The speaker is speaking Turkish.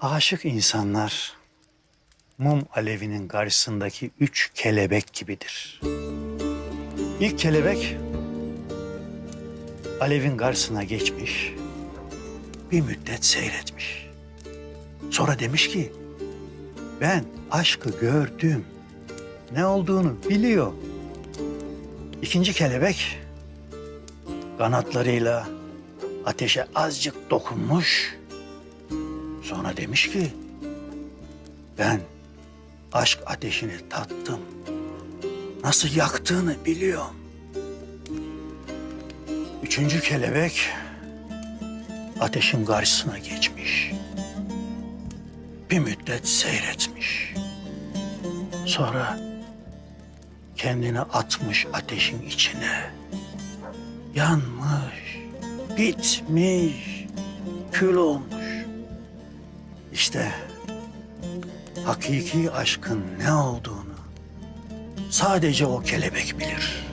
Aşık insanlar mum alevinin karşısındaki üç kelebek gibidir. İlk kelebek alevin karşısına geçmiş, bir müddet seyretmiş. Sonra demiş ki, ben aşkı gördüm, ne olduğunu biliyor. İkinci kelebek kanatlarıyla ateşe azıcık dokunmuş. Sonra demiş ki, ben aşk ateşini tattım. Nasıl yaktığını biliyorum. Üçüncü kelebek ateşin karşısına geçmiş. Bir müddet seyretmiş. Sonra kendini atmış ateşin içine. Yanmış, bitmiş, kül olmuş. İşte hakiki aşkın ne olduğunu sadece o kelebek bilir.